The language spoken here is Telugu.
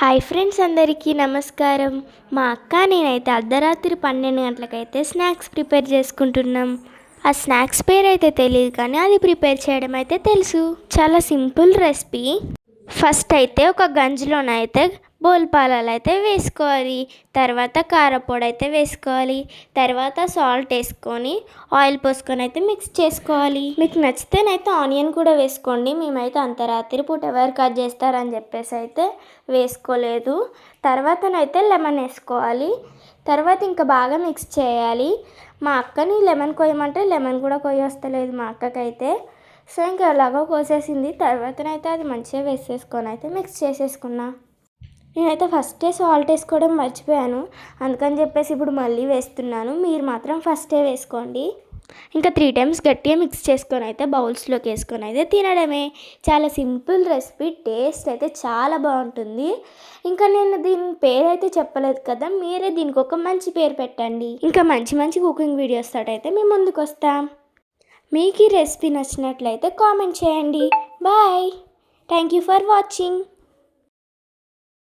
హాయ్ ఫ్రెండ్స్ అందరికీ నమస్కారం. మా అక్క నేనైతే అర్ధరాత్రి పన్నెండు గంటలకైతే స్నాక్స్ ప్రిపేర్ చేసుకుంటున్నాం. ఆ స్నాక్స్ పేరు అయితే తెలియదు కానీ అది ప్రిపేర్ చేయడం అయితే తెలుసు. చాలా సింపుల్ రెసిపీ. ఫస్ట్ అయితే ఒక గంజిలోనైతే బోల్పాలలు అయితే వేసుకోవాలి. తర్వాత కారపొడి అయితే వేసుకోవాలి. తర్వాత సాల్ట్ వేసుకొని ఆయిల్ పోసుకొని అయితే మిక్స్ చేసుకోవాలి. మీకు నచ్చితేనైతే ఆనియన్ కూడా వేసుకోండి. మేమైతే అంత రాత్రి పూట ఎవరు కట్ చేస్తారని చెప్పేసి అయితే వేసుకోలేదు. తర్వాతనైతే లెమన్ వేసుకోవాలి. తర్వాత ఇంకా బాగా మిక్స్ చేయాలి. మా అక్కని లెమన్ కొయ్యమంటే లెమన్ కూడా కొయ్యొస్తలేదు మా అక్కకైతే. సో ఇంకా ఎలాగో కోసేసింది. తర్వాతనైతే అది మంచిగా వేసేసుకొని అయితే మిక్స్ చేసేసుకున్నా. నేనైతే ఫస్టే సాల్ట్ వేసుకోవడం మర్చిపోయాను. అందుకని చెప్పేసి ఇప్పుడు మళ్ళీ వేస్తున్నాను. మీరు మాత్రం ఫస్టే వేసుకోండి. ఇంకా త్రీ టైమ్స్ గట్టిగా మిక్స్ చేసుకొని అయితే బౌల్స్లోకి వేసుకొని అయితే తినడమే. చాలా సింపుల్ రెసిపీ. టేస్ట్ అయితే చాలా బాగుంటుంది. ఇంకా నేను దీని పేరు అయితే చెప్పలేదు కదా. మీరే దీనికి ఒక మంచి పేరు పెట్టండి. ఇంకా మంచి మంచి కుకింగ్ వీడియోస్ తోటైతే మేము ముందుకు వస్తాం మీకు ఈ రెసిపీ నచ్చినట్లయితే కామెంట్ చేయండి. Bye. Thank you for watching